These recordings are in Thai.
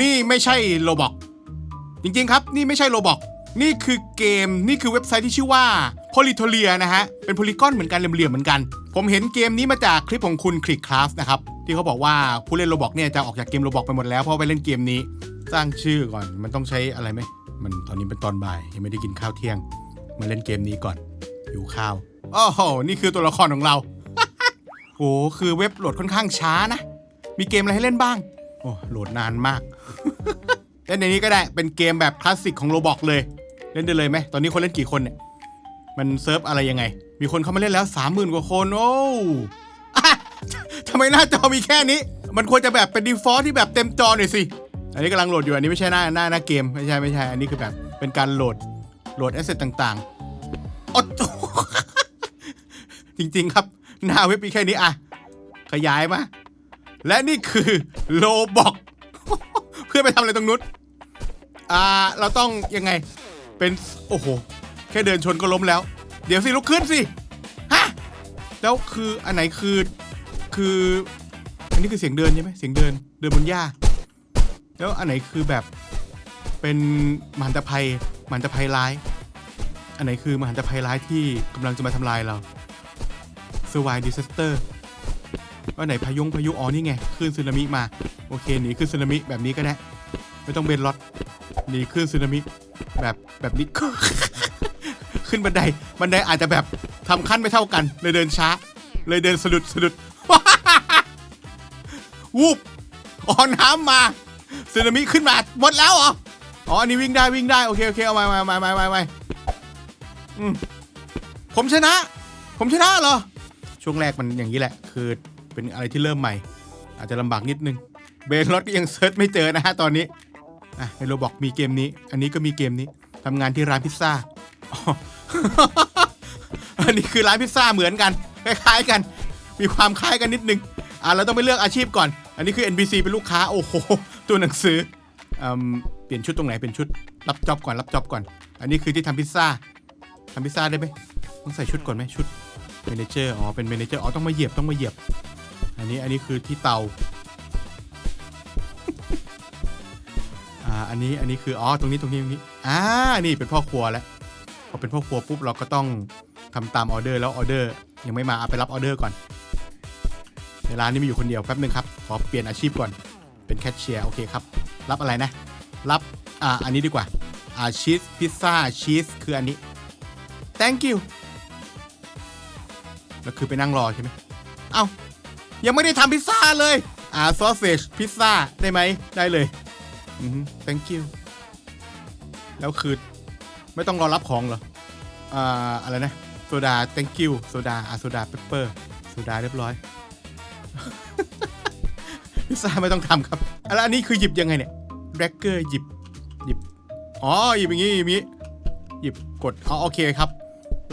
นี่ไม่ใช่โลบอกจริงๆครับ นี่ไม่ใช่โลบอกนี่คือเกมนี่คือเว็บไซต์ที่ชื่อว่า p o l y t o l i a นะฮะ เป็นโพลีกอนเหมือนกันเหลี่ยมๆเหมือนกัน ผมเห็นเกมนี้มาจากคลิปของคุณคลิกคลาสนะครับ ที่เขาบอกว่าผู้เล่นโลบอกเนี่ยจะออกจากเกมโลบอกไปหมดแล้วเพราะไปเล่นเกมนี้ สร้างชื่อก่อนมันต้องใช้อะไรไหมมันตอนนี้เป็นตอนบ่ายยังไม่ได้กินข้าวเที่ยง มาเล่นเกมนี้ก่อนอยู่ข้าวโอ้โหนี่คือตัวละครของเราโอ้คือเว็บโหลดค่อนข้างช้านะมีเกมอะไรให้เล่นบ้าง โอ้โหลดนานมาก เล่นในนี้ก็ได้เป็นเกมแบบคลาสสิกของโรบอกเลย เล่นได้เลยไหมตอนนี้คนเล่นกี่คนเนี่ย มันเซิร์ฟอะไรยังไง มีคนเข้ามาเล่นแล้วสามหมื่นกว่าคนโอ้อทำไมหน้าจอมีแค่นี้ มันควรจะแบบเป็นดีฟอลที่แบบเต็มจอหน่อยสิ อันนี้กำลังโหลดอยู่อันนี้ไม่ใช่หน้าหน้าหน้าเกมไม่ใช่ไม่ใช่ อันนี้คือแบบเป็นการโหลดโหลดแอสเซทต่างๆโอ๊ะจริง ๆ ครับ หน้าเว็บมีแค่นี้อะขยายมา และนี่คือโลบอกเพื่อไปทำอะไรตรงนู้นอ่าเราต้องยังไง เป็นโอ้โห แค่เดินชนก็ล้มแล้ว เดี๋ยวสิลุกขึ้นสิฮะแล้วคืออันไหนคือคือ อันนี้คือเสียงเดินใช่ไหมเสียงเดินเดินบนหญ้า แล้วอันไหนคือแบบเป็นมหันตภัยมหันตภัยร้าย อันไหนคือมหันตภัยร้ายที่กำลังจะมาทำลายเรา Survive Disaster ว่าไหนพายุงพายุอ๋อนี่ไงคลื่นสึนามิมาโอเคหนีคลื่นสึนามิแบบนี้ก็ได้ ไม่ต้องเบนล็อตหนีคลื่นสึนามิแบบแบบนี้ ขึ้นบันไดบันไดอาจจะแบบทำขั้นไม่เท่ากัน เลยเดินช้า เลยเดินสะดุดสะดุดวูบอ๋อน้ำมาสึนามิขึ้นมาหมดแล้วเหรออ๋ออันนี้วิ่งได้วิ่งได้โอเคโอเคเอามามามามามามาอืมผมชนะ ผมชนะเหรอช่วงแรกมันอย่างนี้แหละ คือ เป็นอะไรที่เริ่มใหม่ อาจจะลำบากนิดนึงเบนรถก็ยังเซิร์ชไม่เจอนะฮะตอนนี้อะในโรบอกมีเกมนี้ อันนี้ก็มีเกมนี้ทำงานที่ร้านพิซซ่าอันนี้คือร้านพิซซ่าเหมือนกันคล้ายๆกัน มีความคล้ายกันนิดนึงอะเราต้องไปเลือกอาชีพก่อน อันนี้คือ NPC เป็นลูกค้าโอ้โหตัวหนังสืออืมเปลี่ยนชุดตรงไหนเป็นชุดรับจ็อบก่อนรับจ็อบก่อน อันนี้คือที่ทำพิซซ่าทำพิซซ่าได้ไหมต้องใส่ชุดก่อนไหมชุดเมนเจอร์อ๋อเป็นเมนเจอร์อ๋อต้องมาเหยียบต้องมาเหยียบ อันนี้อันนี้คือที่เตา อ่า อันนี้อันนี้คืออ๋อตรงนี้ตรงนี้ตรงนี้ อ่า นี่เป็นพ่อครัวแล้ว พอเป็นพ่อครัวปุ๊บเราก็ต้องทำตามออเดอร์แล้วออเดอร์ยังไม่มาเอาไปรับออเดอร์ก่อนในร้านนี้มีอยู่คนเดียวแป๊บนึงครับ ขอเปลี่ยนอาชีพก่อน เป็นแคชเชียร์โอเคครับ รับอะไรนะ รับ อ่า อันนี้ดีกว่า อ่าชีสพิซซ่าชีสคืออันนี้ thank you แล้วคือไปนั่งรอใช่ไหม เอ้า ยังไม่ได้ทำพิซซ่าเลย อ่าซอสเซจพิซซ่าได้ไหมได้เลยอืม thank you แล้วคือ ไม่ต้องรอรับของเหรอ อ่า อะไรนะ โซดา thank you โซดาอ่าโซดาเปปเปอร์โซดาเรียบร้อย พิซซ่าไม่ต้องทำครับแล้วอันนี้คือหยิบยังไงเนี่ยแบ็กเกอร์หยิบหยิบ อ๋อหยิบอย่างงี้หยิบอย่างงี้หยิบกดอ๋อโอเคครับ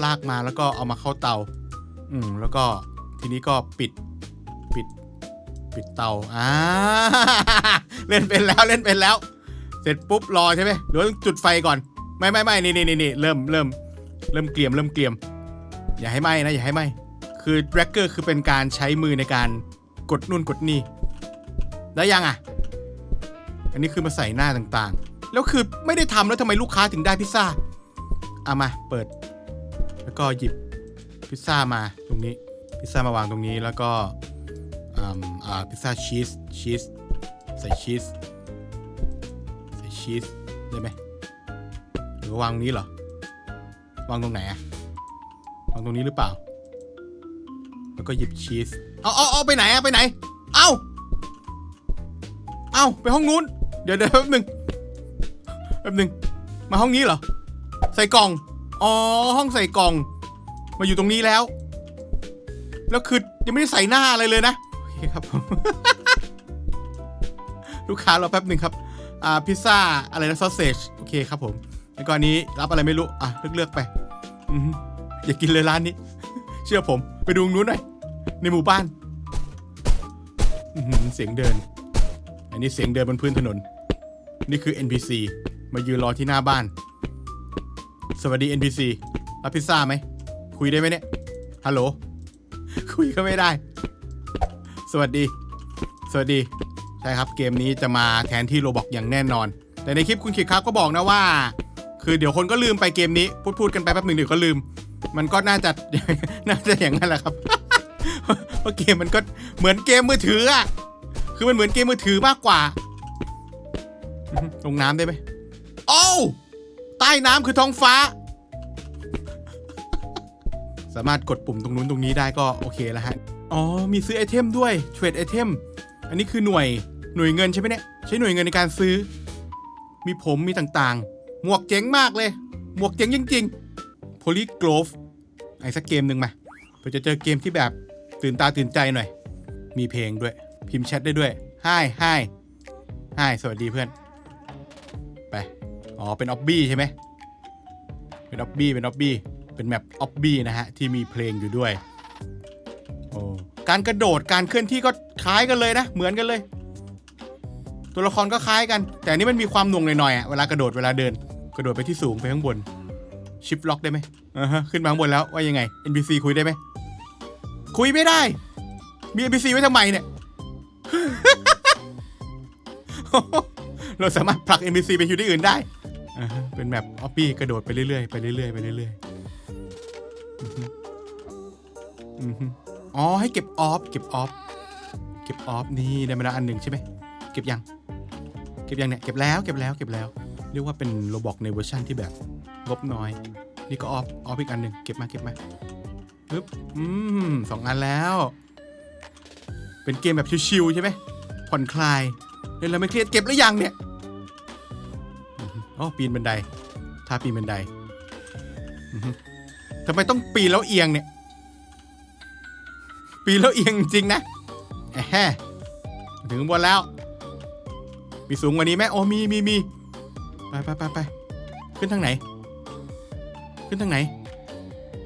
ลากมาแล้วก็เอามาเข้าเตา อืม แล้วก็ทีนี้ก็ปิด ปิดเตาอ่าเล่นเป็นแล้วเล่นเป็นแล้ว เสร็จปุ๊บรอใช่ไหมหรือว่าต้องจุดไฟก่อน ไม่ไม่ไม่นี่นี่นี่เริ่มเริ่มเริ่มเกลี่ยมเริ่มเกลี่ยม อย่าให้ไหมนะอย่าให้ไหมคือแบล็กเกอร์คือเป็นการใช้มือในการกดนู่นกดนี่ได้ยังอะ อันนี้คือมาใส่หน้าต่างๆ แล้วคือไม่ได้ทำแล้วทำไมลูกค้าถึงได้พิซซ่าเอามาเปิด แล้วก็หยิบพิซซ่ามาตรงนี้พิซซ่ามาวางตรงนี้แล้วก็ อ่าพิซซ่าชีสชีสใส่ชีสใส่ชีสได้ไหมหรือว่างนี้เหรอ วางตรงไหนอะวางตรงนี้หรือเปล่า แล้วก็หยิบชีสเอาเอาเอาไปไหนอะไปไหน เอาเอาไปห้องนู้น เดี๋ยวเดี๋ยวแป๊บหนึ่งแป๊บหนึ่งมาห้องนี้เหรอ ใส่กล่อง อ๋อ ห้องใส่กล่อง มาอยู่ตรงนี้แล้ว แล้วคือยังไม่ได้ใส่หน้าอะไรเลยนะ เคครับ ลูกค้ารอแป๊บหนึ่งครับ อ่าพิซซ่าอะไรนะซอสเซจโอเคครับผมแล้วก็อันนี้รับอะไรไม่รู้ อะเลือกเลือกๆไปอย่ากินเลยร้านนี้ เชื่อผมไปดูงนู้นหน่อยในหมู่บ้านอือหือเสียงเดิน อันนี้เสียงเดินบนพื้นถนน นี่คือ NPC มายืนรอที่หน้าบ้าน สวัสดี NPC รับพิซซ่าไหม คุยได้ไหมเนี่ย ฮัลโหล คุยก็ไม่ได้ วัสดี สวัสดีฉช่ครับเกมนี้จะมาแทนที่โรบอกอย่างแน่นอน แต่ในคลิปคุณขิดครับก็บอกนะว่า คือเดี๋ยวคนก็ลืมไปเกมนี้พูดพูดกันไปแป๊บหนึ่งเดี๋ยวก็ลืม มันก็น่าจะน่าจะอย่างนั้นแหละครับเพราะเกมมันก็เหมือนเกมมือถืออะคือมันเหมือนเกมมือถือมากกว่า ลงน้ำได้ไหมโอ้ใต้น้ำคือท้องฟ้า สามารถกดปุ่มตรงนู้นตรงนี้ได้ก็โอเคแล้วฮะ อ๋อ มีซื้อไอเทมด้วย เทรดไอเทม อันนี้คือหน่วย หน่วยเงินใช่ไหมเนี่ย ใช้หน่วยเงินในการซื้อ มีผม มีต่างๆ หมวกเจ๋งมากเลย หมวกเจ๋งจริงๆ Polyglove ไอ้สักเกมหนึ่งมาเพื่อจะเจอเกมที่แบบตื่นตาตื่นใจหน่อย มีเพลงด้วย พิมพ์แชทได้ด้วย Hi Hi Hi สวัสดีเพื่อน ไป อ๋อ เป็นออบบี้ใช่ไหม เป็นออบบี้ เป็นออบบี้ เป็นแมปออบบี้นะฮะ ที่มีเพลงอยู่ด้วย การกระโดดการเคลื่อนที่ก็คล้ายกันเลยนะ เหมือนกันเลย ตัวละครก็คล้ายกัน แต่นนี้มันมีความหน่วงหน่อยๆอะเวลากระโดดเวลาเดิน กระโดดไปที่สูงไปข้างบน ชิปล็อกได้ไหมอ่าฮะขึ้นมาข้างบนแล้วว่ายังไง NPC คุยได้ไหมคุยไม่ได้ มี NPC ไว้ทำไมเนี่ย เราสามารถผลัก NPC ไปอยู่ที่อื่นได้อ่าฮะเป็นแบบออปปี้กระโดดไปเรื่อยๆไปเรื่อยๆไปเรื่อยๆอือฮึ อ๋อ ให้เก็บออฟ เก็บออฟ เก็บออฟ นี่ได้มาแล้วอันหนึ่งใช่ไหม เก็บยัง เก็บยังเนี่ย เก็บแล้ว เก็บแล้ว เก็บแล้ว เรียกว่าเป็นโรบอกในเวอร์ชันที่แบบงบน้อย นี่ก็ออฟ ออฟอีกอันหนึ่งเก็บมา เก็บมาปึ๊บ อืมสองอันแล้ว เป็นเกมแบบชิวๆใช่ไหม ผ่อนคลายเล่นแล้วไม่เครียด เก็บหรือยังเนี่ย อ๋อ ปีนบันไดท่าปีนบันไดทำไมต้องปีนแล้วเอียงเนี่ย ปีนแล้วเอียงจริงนะแฮถึงบนแล้ว มีสูงกว่านี้ไหมโอ้มีมีมีไปไปไปไปขึ้นทางไหน ขึ้นทางไหน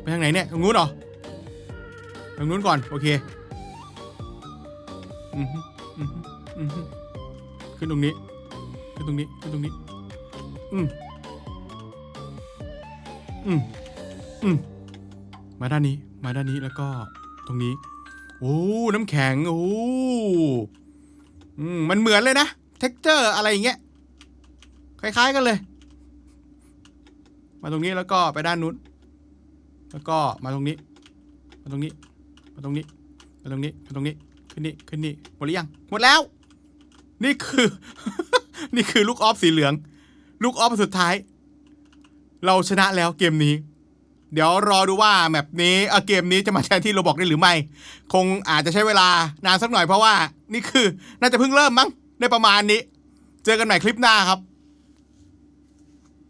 ไปทางไหนเนี่ยตรงนู้นเหรอทางนู้นก่อน โอเคอือฮึอือฮึอือฮึขึ้นตรงนี้ ขึ้นตรงนี้ ขึ้นตรงนี้ อืมอืมอืมมาด้านนี้ มาด้านนี้แล้วก็ตรงนี้ โอ้น้ำแข็งโอ้มมันเหมือนเลยนะเท็กเจอร์อะไรอย่างเงี้ยคล้าย ๆ กันเลย มาตรงนี้แล้วก็ไปด้านนู้น แล้วก็มาตรงนี้ มาตรงนี้ มาตรงนี้ มาตรงนี้ มาตรงนี้ ขึ้นนี่ ขึ้นนี่ หมดหรือยัง หมดแล้ว นี่คือ นี่คือลูกออฟสีเหลือง ลูกออฟสุดท้าย เราชนะแล้วเกมนี้ เดี๋ยวรอดูว่าแมปนี้เเกมนี้จะมาแทนที่โรบอกได้หรือไม่ คงอาจจะใช้เวลานานสักหน่อยเพราะว่านี่คือน่าจะเพิ่งเริ่มมั้งได้ประมาณนี้ เจอกันใหม่คลิปหน้าครับ